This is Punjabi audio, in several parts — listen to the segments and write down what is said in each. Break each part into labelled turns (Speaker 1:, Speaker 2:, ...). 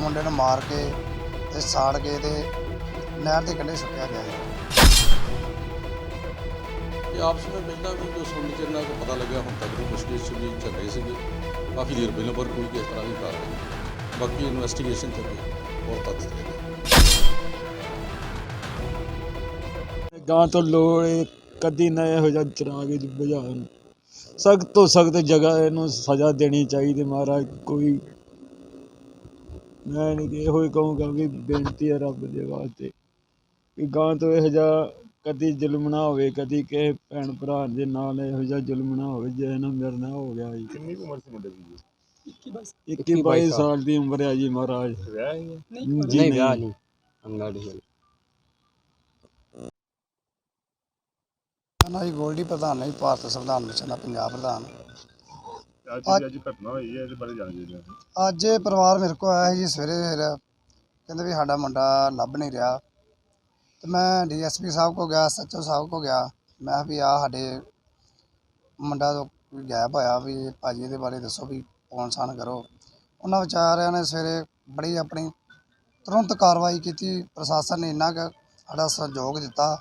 Speaker 1: ਮੁੰਡੇ ਨੂੰ ਮਾਰ ਕੇ ਤੇ ਸਾੜ ਕੇ ਤੇ ਨਹਿਰ ਦੇ ਕੰਢੇ ਸੁੱਟਿਆ ਗਿਆ ਜੀ
Speaker 2: ਇਹ ਆਪਸ ਵਿੱਚ ਪਹਿਲਾਂ ਵੀ ਜੋ ਚ ਇਹਨਾਂ ਕੋ ਪਤਾ ਲੱਗਿਆ ਹੁਣ ਤੱਕ ਦੀ ਪੁੱਛਗਿੱਛ 'ਚ ਵੀ ਝਗੜੇ ਸੀਗੇ। ਕਾਫੀ ਦੇਰ ਪਹਿਲਾਂ ਪਰ ਕੋਈ ਕਿਸ ਤਰ੍ਹਾਂ ਦੀ ਕਾਰਵਾਈ ਨਹੀਂ ਬਾਕੀ ਇਨਵੈਸਟੀਗੇਸ਼ਨ ਚੱਲੇ ਹੋਰ ਤੱਥ ਤੇ
Speaker 3: ਗਾਂ ਤੋਂ ਲੋੜ ਕਦੀ ਨਾ ਇਹੋ ਜਿਹਾ ਚਰਾਗ ਬੁਝਾਉਣ। ਸਖਤ ਤੋਂ ਸਖਤ ਜਗ੍ਹਾ ਇਹਨੂੰ ਸਜ਼ਾ ਦੇਣੀ ਚਾਹੀਦੀ ਮਹਾਰਾਜ। ਕੋਈ ਮੈਂ ਨਹੀਂ ਇਹੋ ਹੀ ਕਹੂੰਗਾ ਵੀ ਬੇਨਤੀ ਹੈ ਰੱਬ ਦੇ ਵਾਸਤੇ ਕਿ ਗਾਂ ਤੋਂ ਇਹੋ ਜਿਹਾ ਕਦੀ ਜ਼ੁਲਮ ਨਾ ਹੋਵੇ ਕਦੀ ਕਿਸੇ ਭੈਣ ਭਰਾ ਦੇ ਨਾਲ ਇਹੋ ਜਿਹਾ ਜ਼ੁਲਮ ਨਾ ਹੋਵੇ ਜੇ ਨਾ ਮੇਰੇ ਨਾਲ ਹੋ ਗਿਆ ਜੀ।
Speaker 4: ਕਿੰਨੀ ਕੁ ਉਮਰ ਸੀ ਮੁੰਡੇ ਦੀ? ਜੀ
Speaker 3: 21 22 ਸਾਲ। ਦੀ ਉਮਰ ਹੈ ਜੀ ਮਹਾਰਾਜ।
Speaker 4: ਵਿਆਹ ਹੀ ਹੈ?
Speaker 3: ਜੀ
Speaker 5: ਨਹੀਂ ਵਿਆਹ ਨਹੀਂ। ਅੰਗਾੜੀ
Speaker 1: ਨਾ ਜੀ ਗੋਲਡੀ ਪ੍ਰਧਾਨ ਨੇ ਜੀ ਭਾਰਤ ਸੰਵਿਧਾਨ ਮਿਸ਼ਨ ਦਾ ਪੰਜਾਬ ਪ੍ਰਧਾਨ।
Speaker 4: ਅੱਜ ਅੱਜ ਘਟਨਾ ਹੋਈ ਹੈ ਇਹਦੇ ਬਾਰੇ ਜਾਣ ਜੀ
Speaker 1: ਅੱਜ ਇਹ ਪਰਿਵਾਰ ਮੇਰੇ ਕੋਲ ਆਇਆ ਸੀ ਜੀ ਸਵੇਰੇ ਫਿਰ ਕਹਿੰਦੇ ਵੀ ਸਾਡਾ ਮੁੰਡਾ ਲੱਭ ਨਹੀਂ ਰਿਹਾ। ਤੇ ਮੈਂ ਡੀਐਸਪੀ ਸਾਹਿਬ ਕੋ ਗਿਆ ਸੱਚੋ ਸਾਹਿਬ ਕੋ ਗਿਆ। ਮੈਂ ਕਿਹਾ ਵੀ ਆ ਸਾਡੇ ਮੁੰਡਾ ਤੋਂ ਗਾਇਬ ਹੋਇਆ ਵੀ ਭਾਜੀ ਇਹਦੇ ਬਾਰੇ ਦੱਸੋ ਵੀ ਫੋਨ ਸਾਨ ਕਰੋ। ਉਹਨਾਂ ਵਿਚਾਰਿਆਂ ਨੇ ਸਵੇਰੇ ਬੜੀ ਆਪਣੀ ਤੁਰੰਤ ਕਾਰਵਾਈ ਕੀਤੀ। ਪ੍ਰਸ਼ਾਸਨ ਨੇ ਇੰਨਾ ਕੁ ਸਾਡਾ ਸਹਿਯੋਗ ਦਿੱਤਾ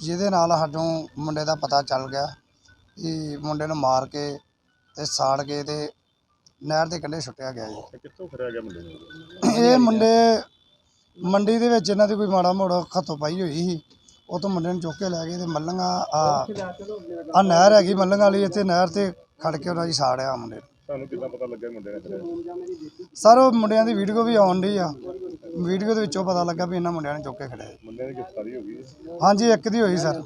Speaker 1: ਜਿਹਦੇ ਨਾਲ ਸਾਨੂੰ ਮੁੰਡੇ ਦਾ ਪਤਾ ਚੱਲ ਗਿਆ ਕਿ ਮੁੰਡੇ ਨੂੰ ਮਾਰ ਕੇ ਤੇ ਸਾੜ ਕੇ ਤੇ ਨਹਿਰ ਦੇ ਕੰਢੇ ਸੁੱਟਿਆ ਗਿਆ ਜੀ।
Speaker 4: ਤੇ ਕਿੱਥੋਂ ਫੜਿਆ ਗਿਆ ਮੁੰਡੇ ਨੂੰ?
Speaker 1: ਇਹ ਮੁੰਡੇ ਮੰਡੀ ਦੇ ਵਿੱਚ ਇਹਨਾਂ ਦੀ ਕੋਈ ਮਾੜਾ ਮੋੜਾ ਖੱਤੋ ਪਾਈ ਹੋਈ ਸੀ। ਉਹ ਤੋਂ ਮੁੰਡੇ ਨੂੰ ਚੁੱਕ ਕੇ ਲੈ ਗਏ ਤੇ ਮੱਲੰਗਾ ਆ ਆ ਨਹਿਰ ਹੈਗੀ ਮੱਲੰਗਾ ਵਾਲੀ ਇੱਥੇ ਨਹਿਰ ਤੇ ਖੜ ਕੇ ਉਹਨਾਂ ਦੀ ਸਾੜਿਆ ਮੁੰਡੇ ਨੂੰ।
Speaker 4: ਤੁਹਾਨੂੰ ਕਿੱਦਾਂ ਪਤਾ ਲੱਗਿਆ ਮੁੰਡੇ ਨੇ ਕਰਿਆ
Speaker 1: ਸਰ ਉਹ ਮੁੰਡਿਆਂ ਦੀ ਵੀਡੀਓ ਵੀ ਆਉਣ ਡਈ ਆ। ਵੀਡੀਓ ਦੇ ਵਿੱਚੋਂ ਪਤਾ ਲੱਗਾ ਵੀ ਇਹਨਾਂ ਮੁੰਡਿਆਂ ਨੇ ਚੁੱਕ ਕੇ ਖੜਿਆ।
Speaker 4: ਮੁੰਡੇ ਦੀ ਗ੍ਰਿਫਤਾਰੀ ਹੋ ਗਈ।
Speaker 1: ਹਾਂਜੀ ਇੱਕ ਦੀ ਹੋਈ ਸਰ।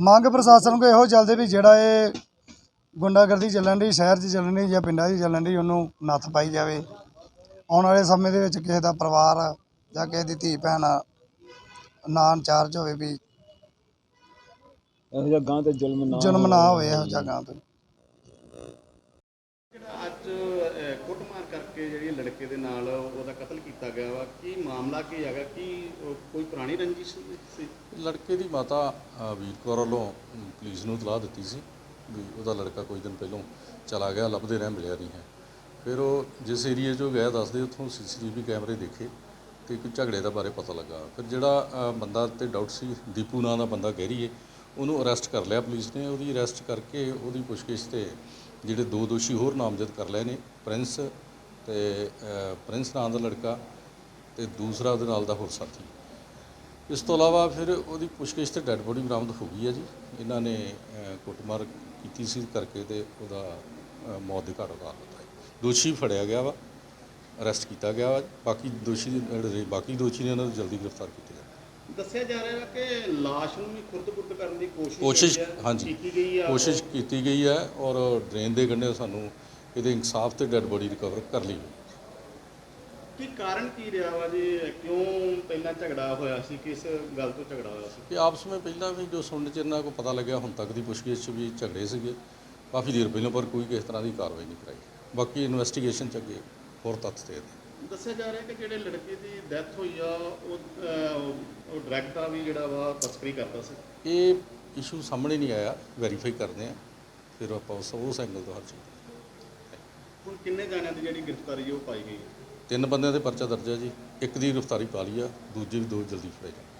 Speaker 4: ਮੰਗ
Speaker 1: ਪ੍ਰਸ਼ਾਸਨ ਕੋ ਇਹੋ ਚੱਲਦੇ ਵੀ ਜਿਹੜਾ ਇਹ ਗੁੰਡਾਗਰਦੀ ਚੱਲਣ ਦੀ ਸ਼ਹਿਰ 'ਚ ਚੱਲਣ ਦੀ ਜਾਂ ਪਿੰਡਾਂ 'ਚ ਚੱਲਣ ਦੀ ਉਹਨੂੰ ਨੱਥ ਪਾਈ ਜਾਵੇ। ਆਉਣ ਵਾਲੇ ਸਮੇਂ ਦੇ ਵਿੱਚ ਕਿਸੇ ਦਾ ਪਰਿਵਾਰ ਜਾਂ ਕਿਸੇ ਦੀ ਧੀ ਭੈਣ ਨਾ ਇੰਚਾਰਜ ਹੋਵੇ ਵੀ
Speaker 3: ਇਹੋ ਜਿਹਾ ਗਾਂ ਤੇ ਜ਼ੁਲਮ ਨਾ
Speaker 1: ਜਨਮ ਨਾ ਹੋਵੇ ਇਹੋ ਜਿਹਾ ਗਾਂ ਤੋਂ।
Speaker 6: ਅੱਜ ਅਹ, ਕੁੱਟਮਾਰ ਕਰਕੇ ਜਿਹੜੀ ਲੜਕੇ ਦੇ ਨਾਲ ਉਹਦਾ ਕਤਲ ਕੀਤਾ ਗਿਆ ਵਾ ਕੀ ਮਾਮਲਾ ਕੀ ਹੈਗਾ? ਕੀ ਉਹ ਕੋਈ ਪੁਰਾਣੀ ਰੰਜਿਸ਼ ਸੀ?
Speaker 2: ਲੜਕੇ ਦੀ ਮਾਤਾ ਅ, ਵੀਰ ਕੌਰ ਵੱਲੋਂ ਪੁਲਿਸ ਨੂੰ ਇਤਲਾਹ ਦਿੱਤੀ ਸੀ। ਵੀ ਉਹਦਾ ਲੜਕਾ ਕੁਝ ਦਿਨ ਪਹਿਲਾਂ ਚਲਾ ਗਿਆ, ਲੱਭਦੇ ਰਹਿ ਮਿਲਿਆ ਨਹੀਂ ਹੈ। ਫਿਰ ਉਹ ਜਿਸ ਏਰੀਏ 'ਚੋਂ ਗਿਆ ਦੱਸਦੇ, ਉੱਥੋਂ ਸੀਸੀਟੀਵੀ ਕੈਮਰੇ ਦੇਖੇ ਤੇ ਇੱਕ ਝਗੜੇ ਦਾ ਬਾਰੇ ਪਤਾ ਲੱਗਾ। ਫਿਰ ਜਿਹੜਾ ਬੰਦਾ ਤੇ ਡਾਊਟ ਸੀ, ਦੀਪੂ ਨਾਂ ਦਾ ਬੰਦਾ ਗਹਿਰੀਏ ਉਹਨੂੰ ਅਰੈਸਟ ਕਰ ਲਿਆ ਪੁਲਿਸ ਨੇ। ਉਹਦੀ ਅਰੈਸਟ ਕਰਕੇ ਉਹਦੀ ਪੁੱਛਗਿੱਛ ਤੇ ਜਿਹੜੇ ਦੋ ਦੋਸ਼ੀ ਹੋਰ ਨਾਮਜ਼ਦ ਕਰ ਲਏ ਨੇ, ਪ੍ਰਿੰਸ ਤੇ ਪ੍ਰਿੰਸ ਨਾਂ ਦਾ ਲੜਕਾ ਤੇ ਦੂਸਰਾ ਉਹਦੇ ਨਾਲ ਦਾ ਹੋਰ ਸਾਥੀ। ਇਸ ਤੋਂ ਇਲਾਵਾ ਫਿਰ ਉਹਦੀ ਪੁੱਛਗਿੱਛ ਤੇ ਡੈੱਡ ਬੋਡੀ ਬਰਾਮਦ ਹੋ ਗਈ ਹੈ ਜੀ। ਇਹਨਾਂ ਨੇ ਕੁੱਟਮਾਰ ਕੀਤੀ ਸੀ ਕਰਕੇ ਤੇ ਉਹਦਾ ਮੌਤ ਦੇ ਘਾਟ ਉਤਾਰ ਦਿੱਤਾ ਹੈ। ਦੋਸ਼ੀ ਫੜਿਆ ਗਿਆ ਵਾ ਅਰੈਸਟ ਕੀਤਾ ਗਿਆ ਵਾ ਬਾਕੀ ਦੋਸ਼ੀ ਜਿਹੜੇ ਬਾਕੀ ਦੋਸ਼ੀ ਨੇ ਉਹਨਾਂ ਨੂੰ ਜਲਦੀ ਗ੍ਰਿਫਤਾਰ ਕੀਤਾ ਜਾਵੇ
Speaker 6: ਦੱਸਿਆ ਜਾ ਰਿਹਾ ਕਿ ਲਾਸ਼ ਨੂੰ ਵੀ ਖੁਰਦ-ਬੁਰਦ ਕਰਨ ਦੀ ਕੋਸ਼ਿਸ਼
Speaker 2: ਕੋਸ਼ਿਸ਼ ਹਾਂਜੀ।
Speaker 6: ਕੀਤੀ ਗਈ ਆ
Speaker 2: ਕੋਸ਼ਿਸ਼ ਕੀਤੀ ਗਈ ਹੈ ਔਰ ਡਰੇਨ ਦੇ ਕੰਢੇ ਸਾਨੂੰ ਇਹਦੇ ਇਨਸਾਫ ਤੇ ਡੈੱਡ ਬੋਡੀ ਰਿਕਵਰ ਕਰ ਲਈ
Speaker 6: ਕੀ ਕਾਰਨ ਕੀ ਰਿਹਾ ਵਾ ਜੀ? ਕਿਉਂ ਪਹਿਲਾਂ ਝਗੜਾ ਹੋਇਆ ਸੀ? ਕਿਸ ਗੱਲ ਤੋਂ ਝਗੜਾ ਹੋਇਆ ਸੀ?
Speaker 2: ਕਿ ਆਪਸ ਵਿੱਚ ਪਹਿਲਾਂ ਵੀ ਜੋ ਸੁਣਨ ਚ ਇਹਨਾਂ ਕੋ ਪਤਾ ਲੱਗਿਆ ਹੁਣ ਤੱਕ ਦੀ ਪੁੱਛਗਿੱਛ 'ਚ ਵੀ ਝਗੜੇ ਸੀਗੇ। ਕਾਫੀ ਦੇਰ ਪਹਿਲਾਂ ਪਰ ਕੋਈ ਕਿਸ ਤਰ੍ਹਾਂ ਦੀ ਕਾਰਵਾਈ ਨਹੀਂ ਕਰਾਈ। ਬਾਕੀ ਇਨਵੈਸਟੀਗੇਸ਼ਨ ਚ ਅੱਗੇ ਹੋਰ ਤੱਥ ਤੇ
Speaker 6: ਦੱਸਿਆ ਜਾ ਰਿਹਾ ਕਿ ਜਿਹੜੇ ਲੜਕੇ ਦੀ ਡੈਥ ਹੋਈ ਆ ਉਹ ਅਹ, ਉਹ ਡਰੱਗ ਦਾ ਵੀ ਜਿਹੜਾ ਵਾ ਤਸਕਰੀ ਕਰਦਾ ਸੀ।
Speaker 2: ਇਹ ਇਸ਼ੂ ਸਾਹਮਣੇ ਨਹੀਂ ਆਇਆ। ਵੈਰੀਫਾਈ ਕਰਦੇ ਆ। ਫਿਰ ਆਪਾਂ ਉਸ ਉਸ ਐਂਗਲ ਤੋਂ ਹਰ ਚੀਜ਼
Speaker 6: ਹੁਣ ਕਿੰਨੇ ਜਾਣਿਆਂ ਦੀ ਜਿਹੜੀ ਗ੍ਰਿਫਤਾਰੀ ਉਹ ਪਾਈ ਗਈ
Speaker 2: ਤਿੰਨ ਬੰਦਿਆਂ ਦੇ ਪਰਚਾ ਦਰਜ ਹੈ ਜੀ। ਇੱਕ ਦੀ ਗ੍ਰਿਫਤਾਰੀ ਪਾ ਲਈ ਆ, ਦੂਜੇ ਵੀ ਦੋ ਜਲਦੀ ਫੜੇ ਜਾਣ।